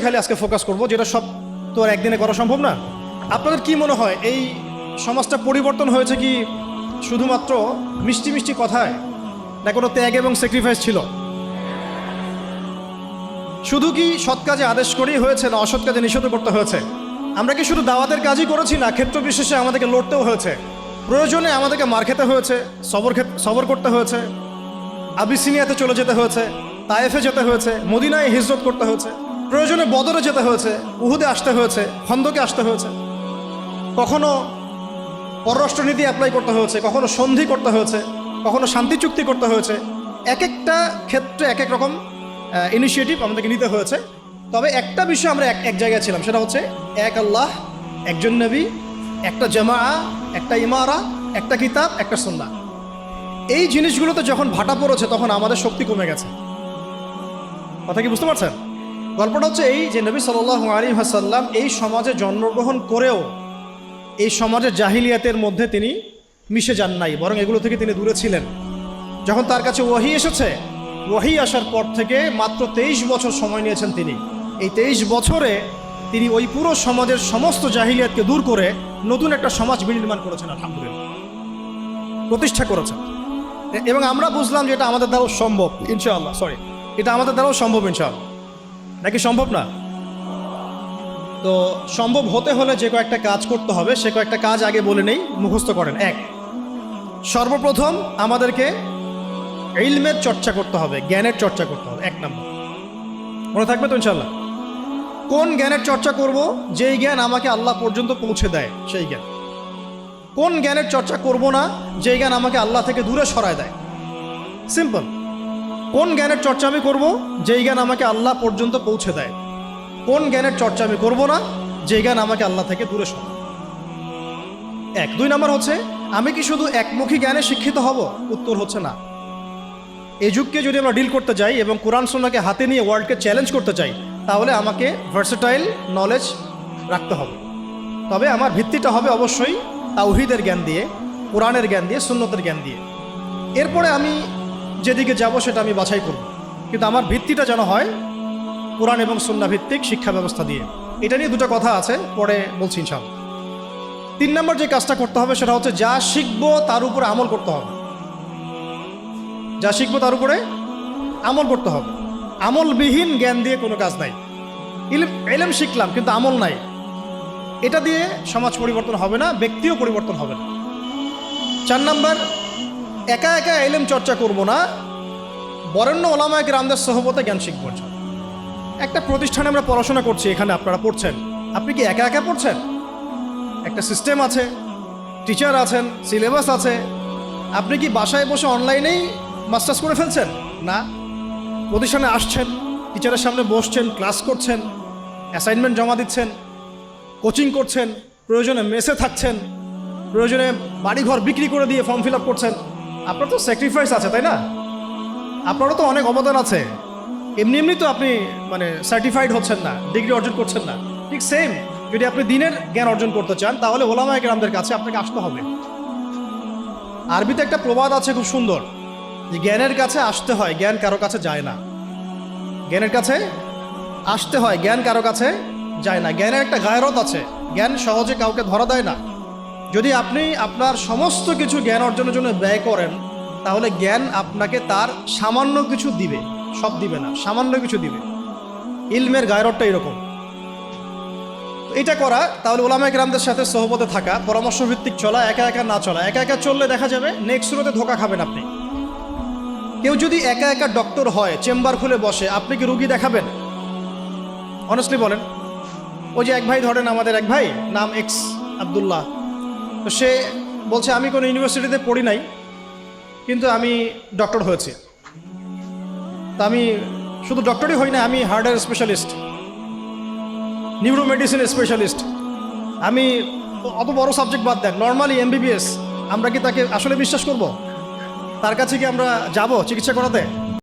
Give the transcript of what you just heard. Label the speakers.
Speaker 1: বিষয়ে খালি আজকে ফোকাস করব, যেটা সব তো আর একদিনে করা সম্ভব না। আপনাদের কি মনে হয়, এই সমাজটা পরিবর্তন হয়েছে কি শুধুমাত্র মিষ্টি মিষ্টি কথায়, না কোনো ত্যাগ এবং স্যাক্রিফাইস ছিল? শুধু কি সৎ কাজে আদেশ করেই হয়েছে, না অসৎ কাজে নিষেধ করতে হয়েছে? আমরা কি শুধু দাওয়াতের কাজই করেছি, না ক্ষেত্র বিশেষে আমাদেরকে লড়তেও হয়েছে? প্রয়োজনে আমাদেরকে মার খেতে হয়েছে, সবর সবর করতে হয়েছে, আবিসিনিয়াতে চলে যেতে হয়েছে, তায়েফে যেতে হয়েছে, মদিনায় হিজরত করতে হয়েছে। প্রয়োজনে বদরে যেতে হয়েছে, উহুদে আসতে হয়েছে, খন্দকে আসতে হয়েছে। কখনো পররাষ্ট্রনীতি অ্যাপ্লাই করতে হয়েছে, কখনো সন্ধি করতে হয়েছে, কখনো শান্তি চুক্তি করতে হয়েছে। এক একটা ক্ষেত্রে এক এক রকম ইনিশিয়েটিভ আমাদেরকে নিতে হয়েছে। তবে একটা বিষয় আমরা এক এক জায়গায় ছিলাম, সেটা হচ্ছে এক আল্লাহ, একজন নবী, একটা জামা একটা ইমারা, একটা কিতাব, একটা সন্না এই জিনিসগুলোতে যখন ভাটা পড়েছে, তখন আমাদের শক্তি কমে গেছে। কথা কি বুঝতে পারছেন? গল্পটা হচ্ছে এই যে নবী সাল্লাহ আলী হাসাল্লাম এই সমাজে জন্মগ্রহণ করেও এই সমাজের জাহিলিয়াতের মধ্যে তিনি মিশে যান নাই, বরং এগুলো থেকে তিনি দূরে ছিলেন। যখন তার কাছে ওয়াহি এসেছে, ওয়াহি আসার পর থেকে মাত্র তেইশ বছর সময় নিয়েছেন তিনি। এই তেইশ বছরে তিনি ওই পুরো সমাজের সমস্ত জাহিলিয়াতকে দূর করে নতুন একটা সমাজ বিনির্মাণ করেছেন, আলহামদুলিল্লাহ। প্রতিষ্ঠা করেছেন। এবং আমরা বুঝলাম যে এটা আমাদের দ্বারাও সম্ভব, ইনশাআল্লাহ সরি এটা আমাদের দ্বারাও সম্ভব, ইনশাআল্লাহ। নাকি সম্ভব না? তো সম্ভব হতে হলে যে কয়েকটা কাজ করতে হবে, সে কয়েকটা কাজ আগে বলে নেই, মুখস্থ করেন। এক, সর্বপ্রথম আমাদেরকে ইলমের চর্চা করতে হবে, জ্ঞানের চর্চা করতে হবে। এক নম্বর। মনে থাকবে তো ইনশাল্লাহ কোন জ্ঞানের চর্চা করব? যেই জ্ঞান আমাকে আল্লাহ পর্যন্ত পৌঁছে দেয়, সেই জ্ঞান। কোন জ্ঞানের চর্চা করব না? যেই জ্ঞান আমাকে আল্লাহ থেকে দূরে সরায় দেয়। সিম্পল। কোন জ্ঞানের চর্চা আমি করব? যেই জ্ঞান আমাকে আল্লাহ পর্যন্ত পৌঁছে দেয়। কোন জ্ঞানের চর্চা আমি করব না? যে জ্ঞান আমাকে আল্লাহ থেকে দূরে সরায়। এক। দুই নম্বর হচ্ছে, আমি কি শুধু একমুখী জ্ঞানে শিক্ষিত হব? উত্তর হচ্ছে না। এই যুগকে যদি আমরা ডিল করতে যাই এবং কোরআন সোনাকে হাতে নিয়ে ওয়ার্ল্ডকে চ্যালেঞ্জ করতে চাই তাহলে আমাকে ভার্সেটাইল নলেজ রাখতে হবে। তবে আমার ভিত্তিটা হবে অবশ্যই তাওহিদের জ্ঞান দিয়ে, কোরআনের জ্ঞান দিয়ে, সুন্নতের জ্ঞান দিয়ে। এরপরে আমি যেদিকে যাব সেটা আমি বাছাই করব। কিন্তু আমার ভিত্তিটা যেন হয় কোরআন এবং সুন্না ভিত্তিক শিক্ষা ব্যবস্থা দিয়ে। এটা নিয়ে দুটো কথা আছে, পরে বলছি ইনশাআল্লাহ। তিন নম্বর যে কাজটা করতে হবে সেটা হচ্ছে যা শিখব তার উপরে আমল করতে হবে। যা শিখব তার উপরে আমল করতে হবে। আমলবিহীন জ্ঞান দিয়ে কোনো কাজ নাই। ইলম এলেম শিখলাম, কিন্তু আমল নাই। এটা দিয়ে সমাজ পরিবর্তন হবে না, ব্যক্তিও পরিবর্তন হবে না। চার নাম্বার একা একা এলেম চর্চা করব না। বরেণ্য ওলামায়ক রামদাস সহবতে জ্ঞান শিখব। একটা প্রতিষ্ঠানে আমরা পড়াশোনা করছি, এখানে আপনারা পড়ছেন। আপনি কি একা একা পড়ছেন? একটা সিস্টেম আছে টিচার আছেন সিলেবাস আছে। আপনি কি বাসায় বসে অনলাইনেই মাস্টার্স করে ফেলছেন? না। প্রতিষ্ঠানে আসছেন টিচারের সামনে বসছেন ক্লাস করছেন অ্যাসাইনমেন্ট জমা দিচ্ছেন কোচিং করছেন, প্রয়োজনে মেসে থাকছেন, প্রয়োজনে বাড়িঘর বিক্রি করে দিয়ে ফর্ম ফিল আপ করছেন। আপনার তো স্যাক্রিফাইস আছে, তাই না? আপনারও তো অনেক অবদান আছে। এমনি এমনি তো আপনি মানে সার্টিফাইড হচ্ছেন না ডিগ্রি অর্জন করছেন না। ঠিক সেম যদি আপনি দিনের জ্ঞান অর্জন করতে চান, তাহলে ওলামায় গ্রামদের কাছে আপনাকে আসতে হবে। আরবিতে একটা প্রবাদ আছে খুব সুন্দর, যে জ্ঞানের কাছে আসতে হয়, জ্ঞান কারও কাছে যায় না। জ্ঞানের কাছে আসতে হয়, জ্ঞান কারও কাছে যায় না। জ্ঞানের একটা গায়রত আছে, জ্ঞান সহজে কাউকে ধরা দেয় না। যদি আপনি আপনার সমস্ত কিছু জ্ঞান অর্জনের জন্য ব্যয় করেন, তাহলে জ্ঞান আপনাকে তার সামান্য কিছু দিবে। সব দিবে না, সামান্য কিছু দিবে। ইলমের গায়রতটা এরকম। এটা করা, তাহলে ওলামায় গ্রামদের সাথে সহবতে থাকা পরামর্শ ভিত্তিক চলা, একা একা না চলা। একা একা চললে দেখা যাবে, নেক্সট শুরুতে ধোকা খাবেন আপনি। কেউ যদি একা একা ডক্টর হয়, চেম্বার খুলে বসে, আপনি কি রুগী দেখাবেন? অনেস্টলি বলেন। ওই যে এক ভাই ধরেন আমাদের এক ভাই, নাম এক্স আবদুল্লাহ। সে বলছে, আমি কোনো ইউনিভার্সিটিতে পড়ি নাই, কিন্তু আমি ডক্টর হয়েছি। তা আমি শুধু ডক্টরই হই না, আমি হার্টের স্পেশালিস্ট নিউরো মেডিসিন স্পেশালিস্ট আমি অত বড় সাবজেক্ট বাদ দেন নর্মালি এমবিবিএস আমরা কি তাকে আসলে বিশ্বাস করব? তার কাছে কি আমরা যাব চিকিৎসা করাতে?